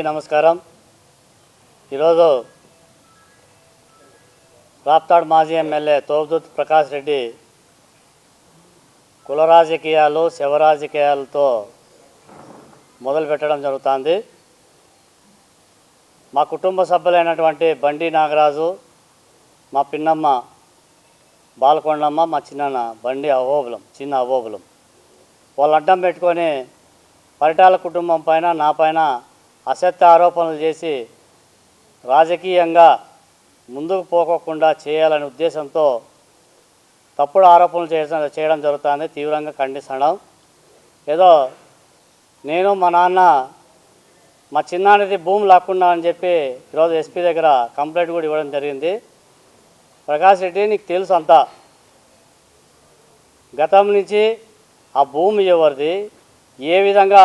నమస్కారం. ఈరోజు రాప్తాడ్ మాజీ ఎమ్మెల్యే తోబదుత్ ప్రకాష్ రెడ్డి కుల రాజకీయాలు శివరాజకీయాలతో రాజకీయాలతో మొదలు జరుగుతుంది. మా కుటుంబ సభ్యులైనటువంటి బండి నాగరాజు మా పిన్నమ్మ బాలకొండమ్మ మా చిన్న బండి అహోబులం చిన్న అహోబులం. వాళ్ళు అడ్డం పెట్టుకొని పరిటాల కుటుంబం పైన నా పైన అసత్య ఆరోపణలు చేసి రాజకీయంగా ముందుకు పోకోకుండా చేయాలనే ఉద్దేశంతో తప్పుడు ఆరోపణలు చేయడం చేయడం జరుగుతుంది. తీవ్రంగా ఖండిస్తున్నాం. ఏదో నేను మా నాన్న మా చిన్నానిది భూమి లాక్కున్నా అని చెప్పి ఈరోజు ఎస్పీ దగ్గర కంప్లైంట్ కూడా ఇవ్వడం జరిగింది. ప్రకాష్ రెడ్డి నీకు తెలుసు అంతా. గతం నుంచి ఆ భూమి ఎవరిది? ఏ విధంగా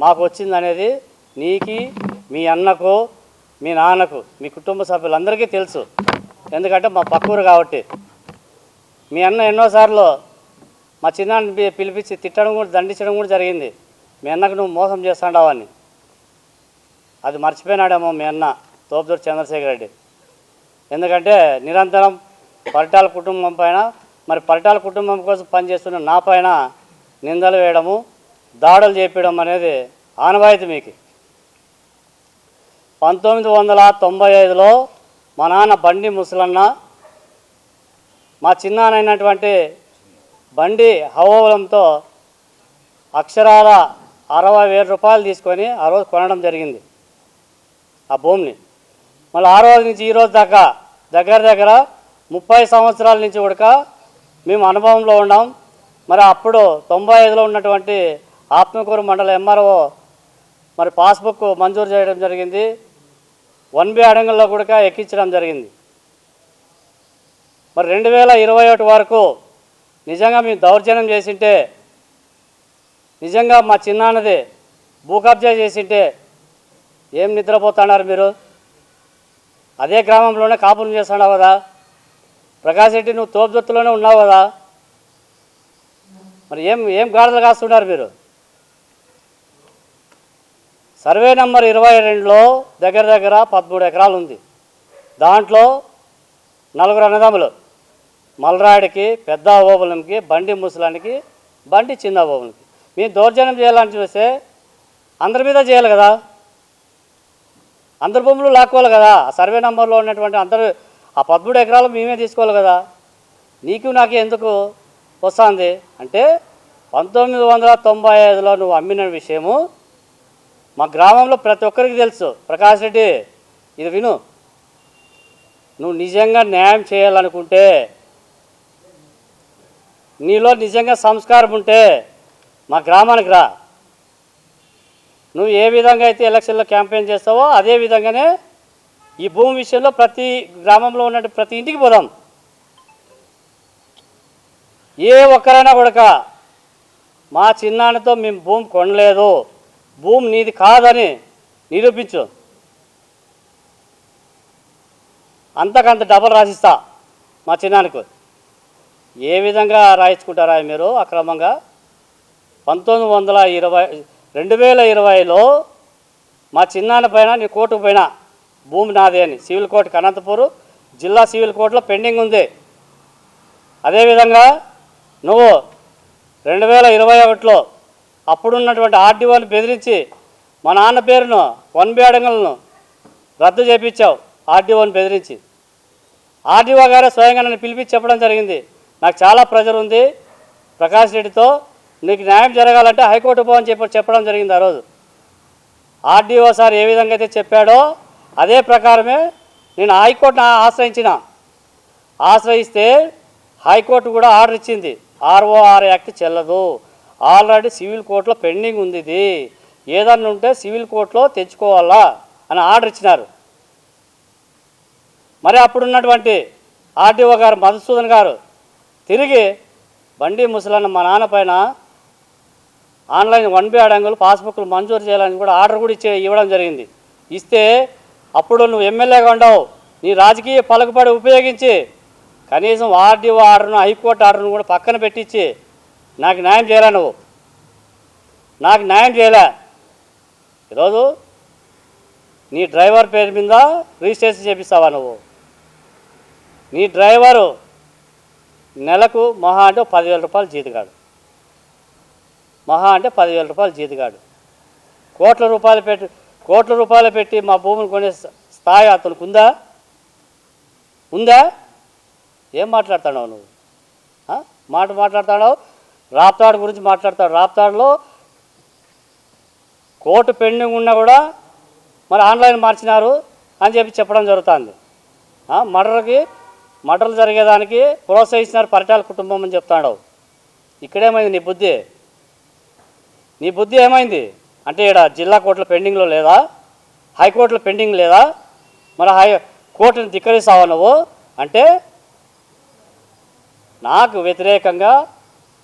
మాకు వచ్చిందనేది నీకి మీ అన్నకు మీ నాన్నకు మీ కుటుంబ సభ్యులందరికీ తెలుసు. ఎందుకంటే మా పక్కూరు కాబట్టి. మీ అన్న ఎన్నోసార్లు మా చిన్నాన్ని పిలిపించి తిట్టడం కూడా దండించడం కూడా జరిగింది. మీ అన్నకు నువ్వు మోసం చేస్తాడావని అది మర్చిపోయినాడేమో మీ అన్న తోపుదూరు చంద్రశేఖర్ రెడ్డి. ఎందుకంటే నిరంతరం పరిటాల కుటుంబం పైన మరి పరిటాల కుటుంబం కోసం పనిచేస్తున్న నా పైన నిందలు వేయడము దాడులు చేపించడం అనేది ఆనవాయితీ మీకు. పంతొమ్మిది వందల తొంభై ఐదులో మా నాన్న బండి ముసలన్న మా చిన్నానైనటువంటి బండి హవోలంతో అక్షరాల అరవై వేల రూపాయలు తీసుకొని ఆ రోజు కొనడం జరిగింది ఆ భూమిని. మళ్ళీ ఆ రోజు నుంచి ఈ రోజు దాకా దగ్గర దగ్గర ముప్పై సంవత్సరాల నుంచి ఉడక మేము అనుభవంలో ఉన్నాం. మరి అప్పుడు తొంభై ఐదులో ఉన్నటువంటి ఆత్మకూరు మండల ఎంఆర్ఓ మరి పాస్బుక్ మంజూరు చేయడం జరిగింది. వన్ బి అడంగంలో కూడా ఎక్కించడం జరిగింది. మరి రెండు వేల ఇరవై ఒకటి వరకు నిజంగా మేము దౌర్జన్యం చేసింటే నిజంగా మా చిన్నాన్నది భూ కబ్జా చేసింటే ఏం నిద్రపోతున్నారు మీరు? అదే గ్రామంలోనే కాపురం చేస్తున్నావు కదా? ప్రకాష్ రెడ్డి నువ్వు తోపుదొత్తులోనే ఉన్నావు కదా? మరి ఏం ఏం గాడులు కాస్తున్నారు మీరు? సర్వే నెంబర్ ఇరవై రెండులో దగ్గర దగ్గర పదమూడు ఎకరాలు ఉంది దాంట్లో నలుగురు అన్నదమ్ములు. మలరాయుడికి పెద్ద ఓబులంకి బండి ముసలానికి బండి చిన్న ఓబులకి మేము దౌర్జన్యం చేయాలని చూస్తే అందరి మీద చేయాలి కదా. అందరి భూములు లాక్కోవాలి కదా. ఆ సర్వే నెంబర్లో ఉన్నటువంటి అందరు ఆ పదమూడు ఎకరాలు మేమే తీసుకోవాలి కదా. నీకు నాకు ఎందుకు వస్తుంది? అంటే పంతొమ్మిది వందల తొంభై ఐదులో నువ్వు అమ్మిన విషయము మా గ్రామంలో ప్రతి ఒక్కరికి తెలుసు. ప్రకాష్ రెడ్డి ఇది విను. నువ్వు నిజంగా న్యాయం చేయాలనుకుంటే నీలో నిజంగా సంస్కారం ఉంటే మా గ్రామానికి రా. నువ్వు ఏ విధంగా అయితే ఎలక్షన్లో క్యాంపెయిన్ చేస్తావో అదే విధంగానే ఈ భూమి విషయంలో ప్రతి గ్రామంలో ఉన్న ప్రతి ఇంటికి పోదాం. ఏ ఒక్కరైనా కొడక మా చిన్నాన్నతో మేము భూమి కొనలేదు. భూమి నీది కాదని నిరూపించు. అంతకంత డబల్ రాసిస్తా మా చిన్నానికి ఏ విధంగా రాయించుకుంటారా మీరు అక్రమంగా? పంతొమ్మిది వందల ఇరవై రెండు వేల ఇరవైలో మా చిన్నాన్న పైన నీ కోర్టుకు పైన భూమి నాదే అని. సివిల్ కోర్టు అనంతపూర్ జిల్లా సివిల్ కోర్టులో పెండింగ్ ఉంది. అదేవిధంగా నువ్వు రెండు వేల ఇరవై ఒకటిలో అప్పుడున్నటువంటి ఆర్డీఓని బెదిరించి మా నాన్న పేరును వన్ బి అడంగలను రద్దు చేపించావు ఆర్డీఓని బెదిరించి. ఆర్డీఓ గారే స్వయంగా నన్ను పిలిపించి చెప్పడం జరిగింది. నాకు చాలా ప్రెజర్ ఉంది. ప్రకాష్ రెడ్డితో నీకు న్యాయం జరగాలంటే హైకోర్టు పోవని చెప్పి చెప్పడం జరిగింది ఆ రోజు. ఆర్డీఓ సార్ ఏ విధంగా అయితే చెప్పాడో అదే ప్రకారమే నేను హైకోర్టును ఆశ్రయించిన. ఆశ్రయిస్తే హైకోర్టు కూడా ఆర్డర్ ఇచ్చింది. ఆర్ఓఆర్ యాక్ట్ చెల్లదు. ఆల్రెడీ సివిల్ కోర్టులో పెండింగ్ ఉంది ఇది. ఏదన్నా ఉంటే సివిల్ కోర్టులో తెచ్చుకోవాలా అని ఆర్డర్ ఇచ్చినారు. మరి అప్పుడున్నటువంటి ఆర్డీఓ గారు మధుసూదన్ గారు తిరిగి బండి ముసలన్న మా నాన్న పైన ఆన్లైన్ వన్ బి అడంగులు పాస్బుక్లు మంజూరు చేయాలని కూడా ఆర్డర్ కూడా ఇచ్చే ఇవ్వడం జరిగింది. ఇస్తే అప్పుడు నువ్వు ఎమ్మెల్యేగా ఉండవు. నీ రాజకీయ పలుకుబడి ఉపయోగించి కనీసం ఆర్డీఓ ఆర్డర్ను హైకోర్టు ఆర్డర్ను కూడా పక్కన పెట్టించి నాకు న్యాయం చేయలే నువ్వు. నాకు న్యాయం చేయలే. ఈరోజు నీ డ్రైవర్ పేరు మీద రిజిస్ట్రేషన్ చేపిస్తావా నువ్వు? నీ డ్రైవరు నెలకు మహా అంటే పదివేల రూపాయలు జీతగాడు. మహా అంటే పదివేల రూపాయలు జీతగాడు. కోట్ల రూపాయలు పెట్టి కోట్ల రూపాయలు పెట్టి మా భూమిని కొనే స్థాయి అతనికి ఉందా? ఉందా? ఏం మాట్లాడుతున్నావు నువ్వు? మాట మాట్లాడుతున్నావు? రాప్తాడు గురించి మాట్లాడతాడు. రాప్తాడులో కోర్టు పెండింగ్ ఉన్నా కూడా మరి ఆన్లైన్ మార్చినారు అని చెప్పి చెప్పడం జరుగుతుంది. మర్డర్కి మర్డర్లు జరిగేదానికి ప్రోత్సహిస్తున్నారు పరిటాల కుటుంబం అని చెప్తాడు. ఇక్కడేమైంది నీ బుద్ధి? నీ బుద్ధి ఏమైంది? అంటే ఇక్కడ జిల్లా కోర్టులో పెండింగ్లో లేదా? హైకోర్టులో పెండింగ్ లేదా? మరి హై కోర్టును ధిక్కరిస్తావా నువ్వు? అంటే నాకు వ్యతిరేకంగా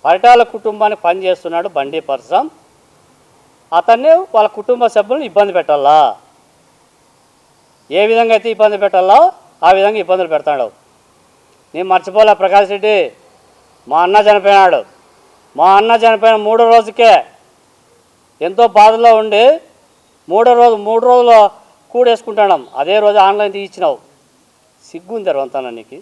పరిటాల కుటుంబానికి పనిచేస్తున్నాడు బండి పరసం అతన్ని వాళ్ళ కుటుంబ సభ్యులను ఇబ్బంది పెట్టాలా? ఏ విధంగా అయితే ఇబ్బంది పెట్టాలో ఆ విధంగా ఇబ్బందులు పెడతాడు. నేను మర్చిపోలే ప్రకాష్ రెడ్డి. మా అన్న చనిపోయినాడు. మా అన్న చనిపోయిన మూడో రోజుకే ఎంతో బాధలో ఉండి మూడో రోజు మూడు రోజులు కూడేసుకుంటాం. అదే రోజు ఆన్లైన్ తీయించినావు సిగ్గుంది తర్వాత నీకు.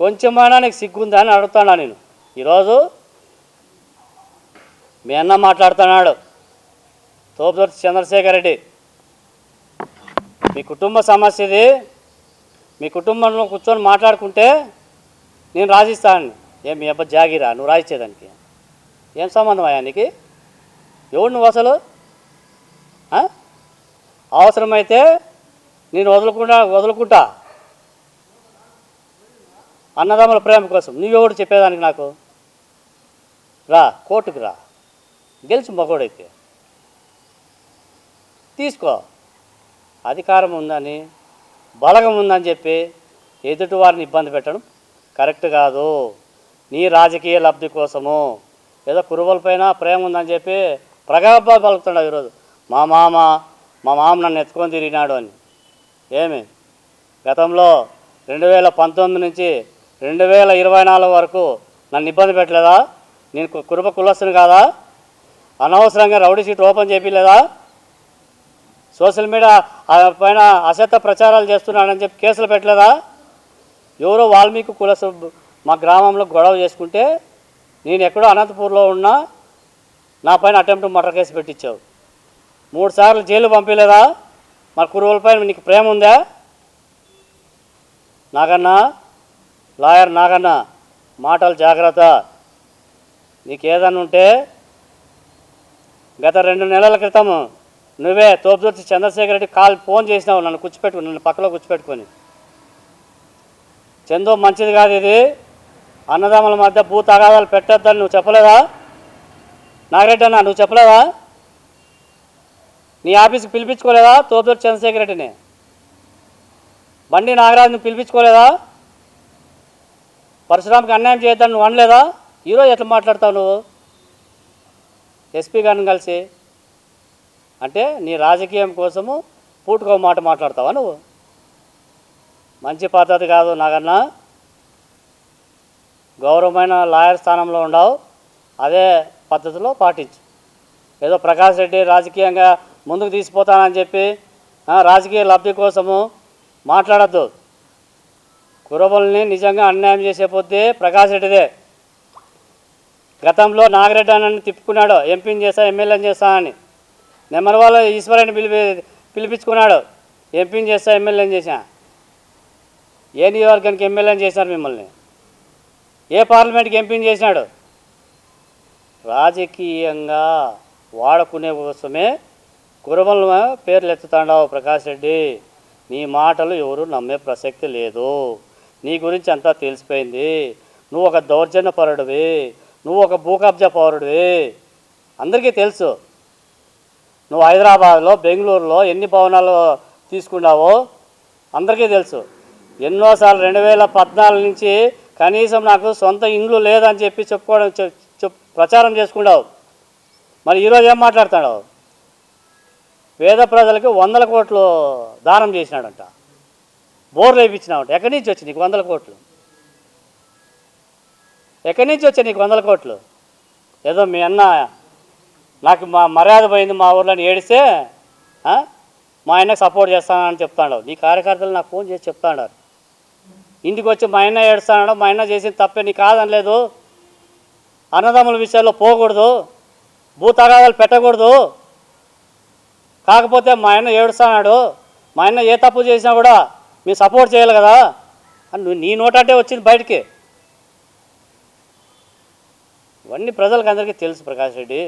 కొంచెమైనా నీకు సిగ్గుందా అని అడుగుతాడా నేను. ఈరోజు మీ అన్న మాట్లాడుతున్నాడు. తోపుదొర్తి చంద్రశేఖర్ రెడ్డి. మీ కుటుంబ సమస్య ఇది మీ కుటుంబంలో కూర్చొని మాట్లాడుకుంటే నేను రాసిస్తాను ఏం మీ అబ్బా జాగిరా నువ్వు రాయించేదానికి ఏం సంబంధం అయ్యా నీకు? ఎవడు నువ్వు అసలు? అవసరమైతే నేను వదులుకుంటా వదులుకుంటా. అన్నదమ్ముల ప్రేమ కోసం. నువ్వెవడు చెప్పేదానికి నాకు? రా కోర్టుకు రా. గెలిచి మగోడైతే. తీసుకో. అధికారం ఉందని బలగం ఉందని చెప్పి ఎదుటి వారిని ఇబ్బంది పెట్టడం కరెక్ట్ కాదు. నీ రాజకీయ లబ్ధి కోసము. ఏదో కురువలపైన ప్రేమ ఉందని చెప్పి ప్రగల్భాలు పలుకుతున్నావు ఈరోజు. మా మామ మా మామ నన్ను ఎత్తుకొని తిరిగినాడు అని. ఏమి? గతంలో రెండు వేల పంతొమ్మిది నుంచి రెండు వేల ఇరవై నాలుగు వరకు నన్ను ఇబ్బంది పెట్టలేదా? నేను కు- కురుబ కులస్తుని కాదా? అనవసరంగా రౌడీ షీట్ ఓపెన్ చేయలేదా సోషల్ మీడియా ఆ పైన అసత్య ప్రచారాలు చేస్తున్నాడని చెప్పి కేసులు పెట్టలేదా? ఎవరో వాల్మీకి కులసు మా గ్రామంలో గొడవ చేసుకుంటే నేను ఎక్కడో అనంతపూర్లో ఉన్నా నా పైన అటెంప్ట్ మర్డర్ కేసు పెట్టించావు. మూడు సార్లు జైలు పంపించలేదా మరి కురువులపైన నీకు ప్రేమ ఉందా? నాకన్నా లాయర్ నాగన్న మాటలు జాగ్రత్త. నీకు ఏదన్నా ఉంటే గత రెండు నెలల క్రితం నువ్వే తోపుదూర్చి చంద్రశేఖర్ రెడ్డి కాల్ ఫోన్ చేసినావు నన్ను కూర్చోపెట్టుకుని నన్ను పక్కలో కూర్చోపెట్టుకొని చందు మంచిది కాదు ఇది. అన్నదమ్ముల మధ్య భూ తగాదాలు పెట్టద్దని నువ్వు చెప్పలేదా? నాగరెడ్డి అన్న నువ్వు చెప్పలేదా? నీ ఆఫీస్కి పిలిపించుకోలేదా తోపుదొర్తి చంద్రశేఖర్ రెడ్డిని? బండి నువ్వు పిలిపించుకోలేదా? పరశురామ్కి అన్యాయం చేయొద్దని నువ్వు అనలేదా? ఈరోజు ఎట్లా మాట్లాడతావు నువ్వు? ఎస్పీ గారిని కలిసి. అంటే నీ రాజకీయం కోసము పూటుకో మాట మాట్లాడతావా నువ్వు? మంచి పద్ధతి కాదు నాకన్నా గౌరవమైన లాయర్ స్థానంలో ఉండవు. అదే పద్ధతిలో పాటించు. ఏదో ప్రకాష్ రెడ్డి రాజకీయంగా ముందుకు తీసిపోతానని చెప్పి రాజకీయ లబ్ధి కోసము మాట్లాడద్దు. కురబల్ని నిజంగా అన్యాయం చేసే పొద్దే ప్రకాష్ రెడ్డిదే. గతంలో నాగరెడ్డి అన్నని తిప్పుకున్నాడు ఎంపీని చేస్తా ఎమ్మెల్యేని చేస్తా అని. నెమ్మరవాళ్ళ ఈశ్వరాన్ని పిలిపి పిలిపించుకున్నాడు ఎంపీని చేస్తా ఎమ్మెల్యేని చేశా. ఏ నియోజకవర్గానికి ఎమ్మెల్యేని చేశారు మిమ్మల్ని? ఏ పార్లమెంట్కి ఎంపీని చేసినాడు? రాజకీయంగా వాడుకునే కోసమే కురబల పేర్లు ఎత్తుతాండావు ప్రకాష్ రెడ్డి. నీ మాటలు ఎవరు నమ్మే ప్రసక్తి లేదు. నీ గురించి అంతా తెలిసిపోయింది. నువ్వు ఒక దౌర్జన్య పౌరుడివి. నువ్వు ఒక భూకబ్జ పౌరుడివి. అందరికీ తెలుసు. నువ్వు హైదరాబాద్లో బెంగళూరులో ఎన్ని భవనాలు తీసుకున్నావో అందరికీ తెలుసు. ఎన్నోసార్లు రెండు వేల పద్నాలుగు నుంచి కనీసం నాకు సొంత ఇండ్లు లేదని చెప్పి చెప్పుకోవడం ప్రచారం చేసుకున్నావు మరి ఈరోజు ఏం మాట్లాడుతున్నావు? పేద ప్రజలకు వందల కోట్లు దానం చేసినాడంట. బోర్లు వేయించినావంట. ఎక్కడి నుంచి వచ్చి నీకు వందల కోట్లు? ఎక్కడి నుంచి వచ్చాయి నీకు వందల కోట్లు? ఏదో మీ అన్న నాకు మా మర్యాద పోయింది మా ఊర్లో ఏడిస్తే మా ఆయనకు సపోర్ట్ చేస్తానని చెప్తాడు నీ కార్యకర్తలు నాకు ఫోన్ చేసి చెప్తాడు ఇంటికి వచ్చి మా ఆయన ఏడుస్తాడు మా ఆయన చేసిన తప్పే నీ కాదనలేదు. అన్నదమ్ముల విషయాల్లో పోకూడదు. భూతగాదాలు పెట్టకూడదు. కాకపోతే మా ఆయన ఏడుస్తాడు మా ఆయన ఏ తప్పు చేసినా కూడా మీరు సపోర్ట్ చేయాలి కదా అని నీ నోటంటే వచ్చింది బయటికి. ఇవన్నీ ప్రజలకు అందరికీ తెలుసు ప్రకాష్ రెడ్డి.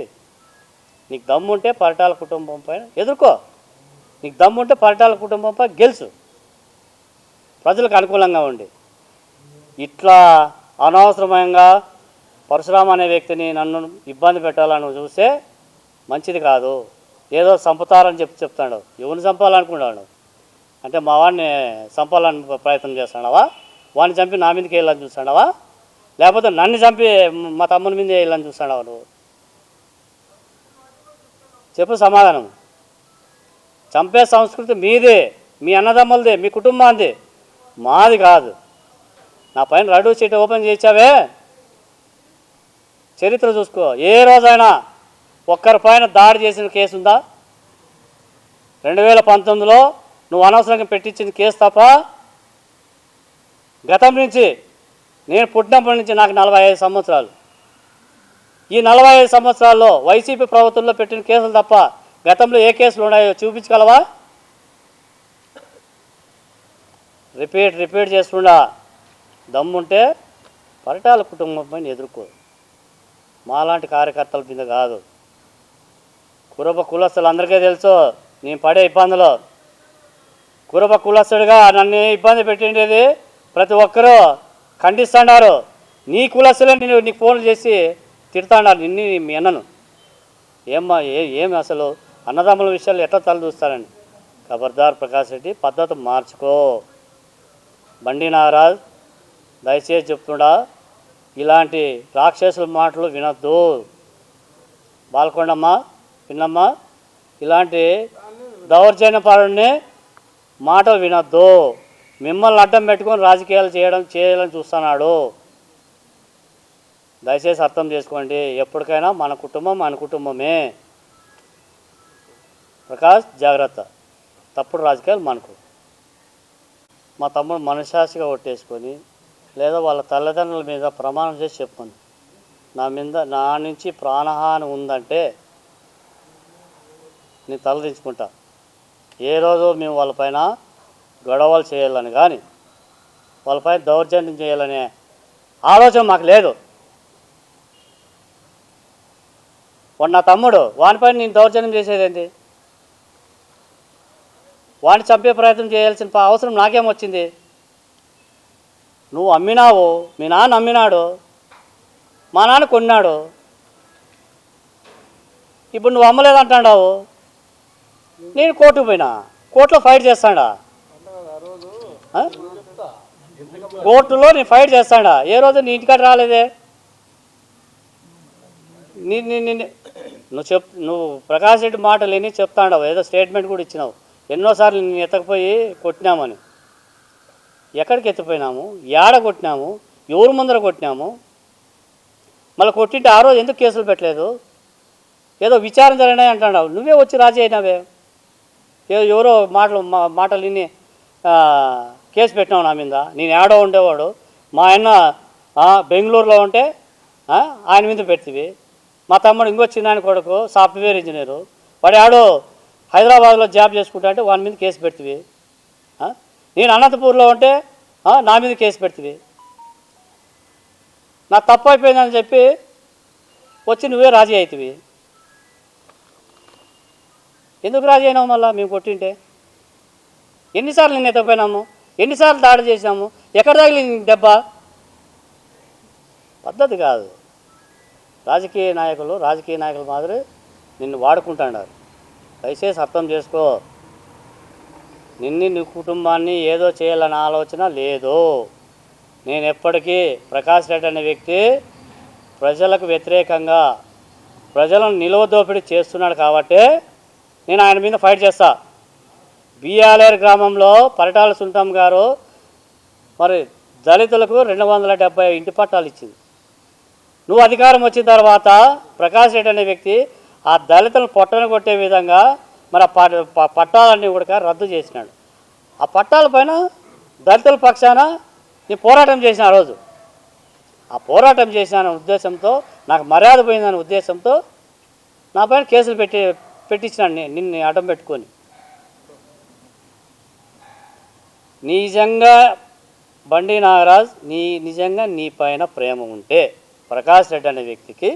నీకు దమ్ముంటే పరిటాల కుటుంబం పైన ఎదుర్కో. నీకు దమ్ముంటే పరిటాల కుటుంబం పైన గెలుసు. ప్రజలకు అనుకూలంగా ఉండి. ఇట్లా అనవసరమంగా పరశురామ అనే వ్యక్తిని నన్ను ఇబ్బంది పెట్టాలని చూస్తే మంచిది కాదు. ఏదో చంపుతారని చెప్పి చెప్తాడు. ఎవరిని చంపాలనుకున్నాడు అంటే మా వాడిని చంపాలని ప్రయత్నం చేస్తున్నావా? వాడిని చంపి నా మీదకి వెళ్ళాలని చూస్తున్నావా? లేకపోతే నన్ను చంపి మా తమ్ముని మీద వెళ్ళాలని చూస్తున్నావా నువ్వు? చెప్పు సమాధానం. చంపే సంస్కృతి మీదే మీ అన్నదమ్ములదే మీ కుటుంబాంది మాది కాదు. నా పైన రడు సీట్ ఓపెన్ చేసావే చరిత్ర చూసుకో. ఏ రోజైనా ఒక్కరి పైన దాడి చేసిన కేసు ఉందా రెండు వేల పంతొమ్మిదిలో నువ్వు అనవసరంగా పెట్టించిన కేసు తప్ప గతం నుంచి నేను పుట్టినప్పటి నుంచి నాకు నలభై ఐదు సంవత్సరాలు. ఈ నలభై ఐదు సంవత్సరాల్లో వైసీపీ ప్రభుత్వంలో పెట్టిన కేసులు తప్ప గతంలో ఏ కేసులు ఉన్నాయో చూపించగలవా? రిపీట్ రిపీట్ చేసుకుండా దమ్ముంటే పరిటాల కుటుంబం పైన ఎదుర్కో. మాలాంటి కార్యకర్తల మీద కాదు. కురబ కులస్తులు అందరికీ తెలుసు నేను పడే ఇబ్బందులు. కురబ కులస్తుడిగా నన్ను ఇబ్బంది పెట్టిండేది? ప్రతి ఒక్కరూ ఖండిస్తున్నారు నీ కులస్తులే నేను నీకు ఫోన్లు చేసి తిడతాడారు. నిన్ను మీ అన్నను. ఏమ్మా ఏ ఏమి అసలు? అన్నదమ్ముల విషయాలు ఎట్లా తల చూస్తారండి ఖబర్దార్ ప్రకాష్ రెడ్డి పద్ధతి మార్చుకో. బండి నాగరాజ్ దయచేసి చెప్తుండా ఇలాంటి రాక్షసుల మాటలు వినొద్దు. బాలకొండమ్మ విన్నమ్మా ఇలాంటి దౌర్జన్యపరుని మాటలు వినొద్దు. మిమ్మల్ని అడ్డం పెట్టుకొని రాజకీయాలు చేయడం చేయాలని చూస్తున్నాడు. దయచేసి అర్థం చేసుకోండి. ఎప్పటికైనా మన కుటుంబం మన కుటుంబమే. ప్రకాష్ జాగ్రత్త. తప్పుడు రాజకీయాలు మనకు. మా తమ్ముడు మనశాసిగా ఒట్టేసుకొని లేదా వాళ్ళ తల్లిదండ్రుల మీద ప్రమాణం చేసి చెప్పుకుంది నా మీద నా నుంచి ప్రాణహాని ఉందంటే నేను తలదించుకుంటా ఏ రోజు మేము వాళ్ళపైన గొడవలు చేయాలని కానీ వాళ్ళపైన దౌర్జన్యం చేయాలనే ఆలోచన మాకు లేదు. వాడు నా తమ్ముడు వానిపైన నేను దౌర్జన్యం చేసేదేంటి? వాడిని చంపే ప్రయత్నం చేయాల్సిన అవసరం అవసరం నాకేమొచ్చింది నువ్వు అమ్మినావు మీ నాన్న అమ్మినాడు మా నాన్న కొన్నాడు. ఇప్పుడు నువ్వు అమ్మలేదంటాడావు నేను కోర్టు పోయినా? కోర్టులో ఫైట్ చేస్తాడా? కోర్టులో నేను ఫైట్ చేస్తాడా? ఏ రోజు నీ ఇంటికాడ రాలేదే? నీ నువ్వు చెప్ నువ్వు ప్రకాష్ రెడ్డి మాటలు విని చెప్తాడావు. ఏదో స్టేట్మెంట్ కూడా ఇచ్చినావు. ఎన్నోసార్లు నేను ఎత్తకపోయి కొట్టినామని. ఎక్కడికి ఎత్తిపోయినాము? ఏడ కొట్టినాము? ఎవరు ముందర కొట్టినాము? మళ్ళీ కొట్టింటే ఆ రోజు ఎందుకు కేసులు పెట్టలేదు? ఏదో విచారణ జరిగినాయి అంటున్నావు నువ్వే వచ్చి రాజీ అయినావే. ఎవరో మాటలు మా మాటలు విని కేసు పెట్టినావు నా మీద. నేను ఏడో ఉండేవాడు. మా ఆయన బెంగళూరులో ఉంటే ఆయన మీద పెట్టివి. మా తమ్ముడు ఇంకో చిన్నాయన కొడుకు సాఫ్ట్వేర్ ఇంజనీరు. వాడు ఆడో హైదరాబాద్లో జాబ్ చేసుకుంటా అంటే వాని మీద కేసు పెడితివి. నేను అనంతపూర్లో ఉంటే నా మీద కేసు పెడితివి. నా తప్పు అయిపోయిందని చెప్పి వచ్చి నువ్వే రాజీ అవుతుంది ఎందుకు రాజీ అయినావు మళ్ళీ మేము కొట్టింటే? ఎన్నిసార్లు నేను ఎత్తపోయినాము ఎన్నిసార్లు దాడి చేసినాము? ఎక్కడ తగిలింది నీకు దెబ్బ? పద్ధతి కాదు. రాజకీయ నాయకులు రాజకీయ నాయకుల మాదిరి నిన్ను వాడుకుంటున్నారు. దయచేసి అర్థం చేసుకో. నిన్ను నీ కుటుంబాన్ని ఏదో చేయాలన్న ఆలోచన లేదు. నేను ఎప్పటికీ ప్రకాష్ రెడ్డి అనే వ్యక్తి ప్రజలకు వ్యతిరేకంగా ప్రజలను నిలువ దోపిడీ చేస్తున్నాడు కాబట్టి నేను ఆయన మీద ఫైట్ చేస్తా. బిఆర్ఆర్ గ్రామంలో పరిటాల సుల్తాం గారు మరి దళితులకు రెండు వందల డెబ్బై ఇంటి పట్టాలు ఇచ్చింది. నువ్వు అధికారం వచ్చిన తర్వాత ప్రకాష్ రెడ్డి అనే వ్యక్తి ఆ దళితులను పొట్టను కొట్టే విధంగా మరి ఆ ప- పట్టాలన్నీ కూడా రద్దు చేసినాడు. ఆ పట్టాల పైన దళితుల పక్షాన నేను పోరాటం చేసిన ఆ రోజు. ఆ పోరాటం చేసిన ఉద్దేశంతో నాకు మర్యాద పోయిందనే ఉద్దేశంతో నా పైన కేసులు పెట్టి పెట్టించినాడు నేను నిన్ను అడ్డం పెట్టుకొని. నిజంగా బండి నాగరాజ్ నీ నిజంగా నీ పైన ప్రేమ ఉంటే ప్రకాష్ రెడ్డి అనే వ్యక్తికి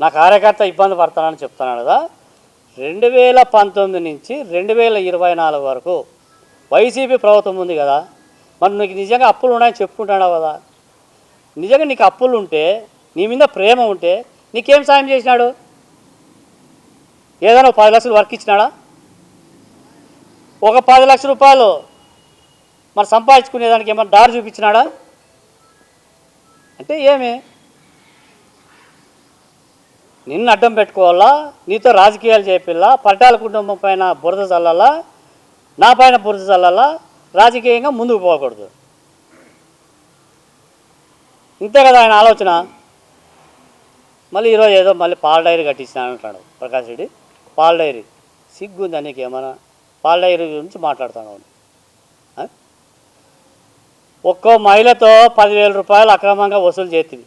నా కార్యకర్త ఇబ్బంది పడతానని చెప్తున్నాను కదా. రెండు వేల పంతొమ్మిది నుంచి రెండు వేల ఇరవై నాలుగు వరకు వైసీపీ ప్రభుత్వం ఉంది కదా. మరి నీకు నిజంగా అప్పులు ఉన్నాయని చెప్పుకుంటున్నావు కదా. నిజంగా నీకు అప్పులు ఉంటే నీ మీద ప్రేమ ఉంటే నీకేం సాయం చేసినాడు? ఏదైనా ఒక పది లక్షలు వర్క్ ఇచ్చినాడా? ఒక పది లక్షల రూపాయలు మరి సంపాదించుకునేదానికి ఏమైనా దారి చూపించినాడా? అంటే ఏమి? నిన్ను అడ్డం పెట్టుకోవాలా? నీతో రాజకీయాలు చేపిల్లా? పట్టాల కుటుంబం పైన బురద చల్లాలా? నా పైన బురద చల్లాలా? రాజకీయంగా ముందుకు పోకూడదు. ఇంతే కదా ఆయన ఆలోచన. మళ్ళీ ఈరోజు ఏదో మళ్ళీ పాల డైరీ కట్టించినాను అంటాడు ప్రకాష్ రెడ్డి. పాల డైరీ. సిగ్గుందా నీకు ఏమైనా పాల డైరీ గురించి మాట్లాడుతున్నావు ఒక్కో మహిళతో పదివేల రూపాయలు అక్రమంగా వసూలు చేతివి.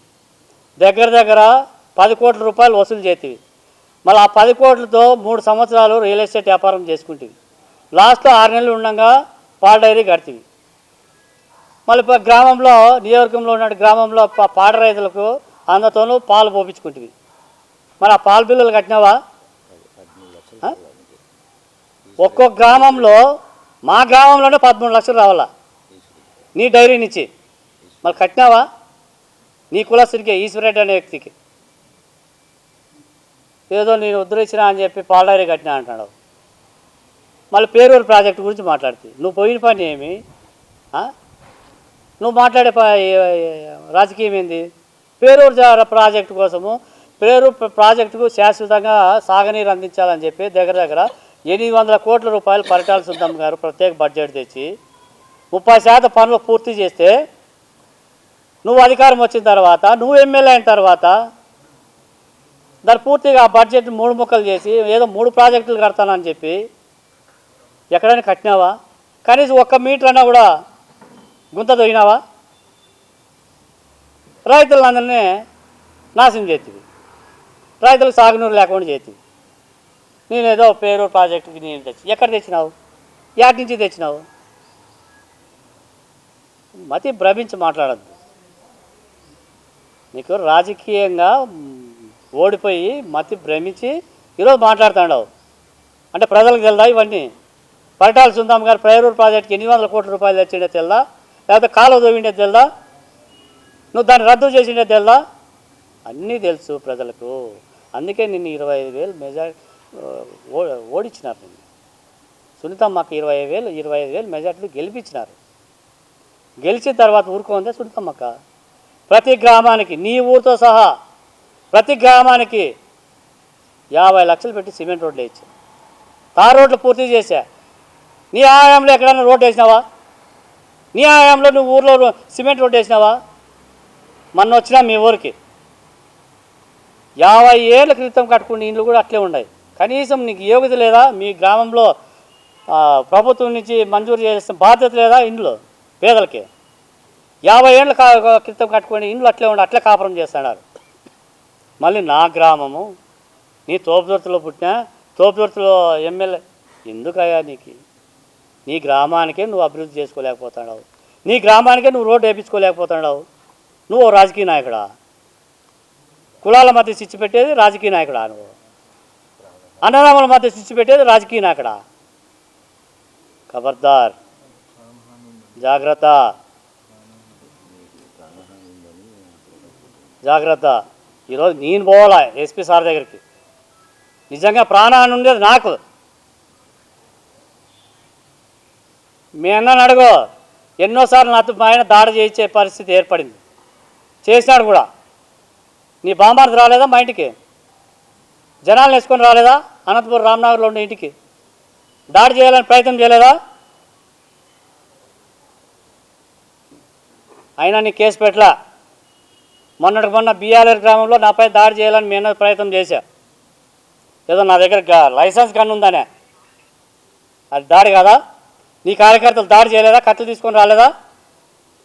దగ్గర దగ్గర పది కోట్ల రూపాయలు వసూలు చేతివి. మళ్ళీ ఆ పది కోట్లతో మూడు సంవత్సరాలు రియల్ ఎస్టేట్ వ్యాపారం చేసుకుంటివి. లాస్ట్లో ఆరు నెలలు ఉండగా పాల డైరీ కడితివి. మళ్ళీ గ్రామంలో నియోజకంలో ఉన్న గ్రామంలో పాడ రైతులకు అందతోనూ పాలు పోపించుకుంటివి మరి ఆ పాల బిల్లులు కట్టినావా? ఒక్కొక్క గ్రామంలో మా గ్రామంలోనే పదమూడు లక్షలు రావాలా? నీ డైరీ నుంచి. మరి కట్టినావా? నీ కులస్తుడికి ఈశ్వరెడ్డి అనే వ్యక్తికి. ఏదో నేను ఉద్ధరించినా అని చెప్పి పాలడైరీ కట్టినా అంటున్నాడు. మళ్ళీ పేరూరు ప్రాజెక్టు గురించి మాట్లాడుతుంది నువ్వు పోయిన పని ఏమి? నువ్వు మాట్లాడే రాజకీయం ఏంది? పేరూరు ప్రాజెక్టు కోసము పేరూరు ప్రాజెక్టుకు శాశ్వతంగా సాగునీరు అందించాలని చెప్పి దగ్గర దగ్గర ఎనిమిది వందల కోట్ల రూపాయలు పరిటాల సుద్దం గారు ప్రత్యేక బడ్జెట్ తెచ్చి ముప్పై శాతం పనులు పూర్తి చేస్తే నువ్వు అధికారం వచ్చిన తర్వాత నువ్వు ఎమ్మెల్యే అయిన తర్వాత దాన్ని పూర్తిగా ఆ బడ్జెట్ మూడు ముక్కలు చేసి ఏదో మూడు ప్రాజెక్టులు కడతానని చెప్పి ఎక్కడైనా కట్టినావా? కనీసం ఒక్క మీటర్ అన్నా కూడా గుంత తొగినావా రైతులందరినీ నాశనం చేతివి. రైతులు సాగునీరు లేకుండా చేతివి. నేనేదో పేరు ప్రాజెక్టుకి నేను తెచ్చి ఎక్కడ తెచ్చినావు? యాటి నుంచి తెచ్చినావు? మతి భ్రమించి మాట్లాడద్దు. నీకు రాజకీయంగా ఓడిపోయి మతి భ్రమించి ఈరోజు మాట్లాడుతున్నావు. అంటే ప్రజలకు తెలుదా ఇవన్నీ? పరిటాల సుందరం గారు ప్రైవేట్ ప్రాజెక్ట్కి ఎనిమిది వందల కోట్ల రూపాయలు తెచ్చిండే తెల్దా? లేకపోతే కాలువ దోవిండే తెల్దా? నువ్వు దాన్ని రద్దు చేసిండే తెల్దా? అన్నీ తెలుసు ప్రజలకు. అందుకే నిన్ను ఇరవై ఐదు వేలు మెజార్ ఓడించినారు నిన్ను. సునీతమ్మకి ఇరవై ఐదు వేలు ఇరవై ఐదు వేలు మెజార్టీలు గెలిపించినారు. గెలిచిన తర్వాత ఊరుకోందే సునీతమ్మక్క ప్రతి గ్రామానికి నీ ఊరితో సహా ప్రతి గ్రామానికి యాభై లక్షలు పెట్టి సిమెంట్ రోడ్లు వేయించా తార్ రోడ్లు పూర్తి చేశా. నీ ఆయాంలో ఎక్కడైనా రోడ్డు వేసినావా? నీ ఆయాంలో నువ్వు ఊర్లో సిమెంట్ రోడ్డు వేసినావా? మొన్న వచ్చినా మీ ఊరికి. యాభై ఏళ్ళ క్రితం కట్టుకుని ఇండ్లు కూడా అట్లే ఉన్నాయి. కనీసం నీకు యోగ్యత లేదా? మీ గ్రామంలో ప్రభుత్వం నుంచి మంజూరు చేసిన బాధ్యత లేదా ఇండ్లు పేదలకి? యాభై ఏళ్ళ కా- క్రితం కట్టుకొని ఇండ్లు అట్లే ఉండి అట్లే కాపురం చేస్తున్నారు. మళ్ళీ నా గ్రామము నీ తోపుదొరతలో పుట్టినా తోపుదొరతలో ఎమ్మెల్యే ఎందుకయ్యా నీకు? నీ గ్రామానికే నువ్వు అభివృద్ధి చేసుకోలేకపోతున్నావు. నీ గ్రామానికే నువ్వు రోడ్డు వేయించుకోలేకపోతున్నావు నువ్వు ఓ రాజకీయ నాయకుడా? కులాల మధ్య చిచ్చి పెట్టేది రాజకీయ నాయకుడా నువ్వు? అన్నరామల మధ్య చిచ్చు పెట్టేది రాజకీయం అక్కడ ఖబర్దార్. జాగ్రత్త. జాగ్రత్త. ఈరోజు నేను పోవాలా ఎస్పీ సార్ దగ్గరికి? నిజంగా ప్రాణాన్ని ఉండేది నాకు. మీ అన్నని అడుగు. ఎన్నోసార్లు నాతో మా ఆయన దాడి చేయించే పరిస్థితి ఏర్పడింది. చేసినాడు కూడా. నీ బామ్మార్ది రాలేదా మా ఇంటికి? జనాలను వేసుకొని రాలేదా? అనంతపురం రామ్నగర్లో ఉండే ఇంటికి. దాడి చేయాలని ప్రయత్నం చేయలేదా? అయినా నీ కేసు పెట్టలా. మొన్నటికి మొన్న బిఆర్ఆర్ గ్రామంలో నాపై దాడి చేయాలని నేను ప్రయత్నం చేశా. ఏదో నా దగ్గర లైసెన్స్ గన్ ఉందనే. అది దాడి కదా? నీ కార్యకర్తలు దాడి చేయలేదా? కట్టలు తీసుకొని రాలేదా?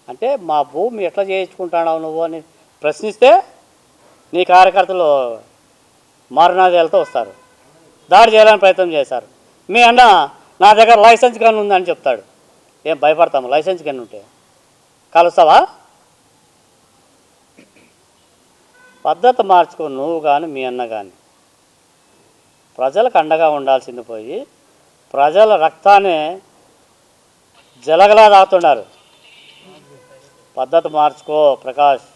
అంటే మా భూమి ఎట్లా చేయించుకుంటాడావు నువ్వు అని ప్రశ్నిస్తే నీ కార్యకర్తలు మారణాదేలతో వస్తారు. దాడి చేయాలని ప్రయత్నం చేశారు. మీ అన్న నా దగ్గర లైసెన్స్ గన్ ఉందని చెప్తాడు. ఏం భయపడతాము? లైసెన్స్ గన్ ఉంటే. కలుస్తావా? పద్ధతి మార్చుకో నువ్వు కానీ మీ అన్న కానీ ప్రజలకు అండగా ఉండాల్సింది పోయి ప్రజల రక్తాన్ని జలగలా తాగుతున్నారు పద్ధతి మార్చుకో ప్రకాష్.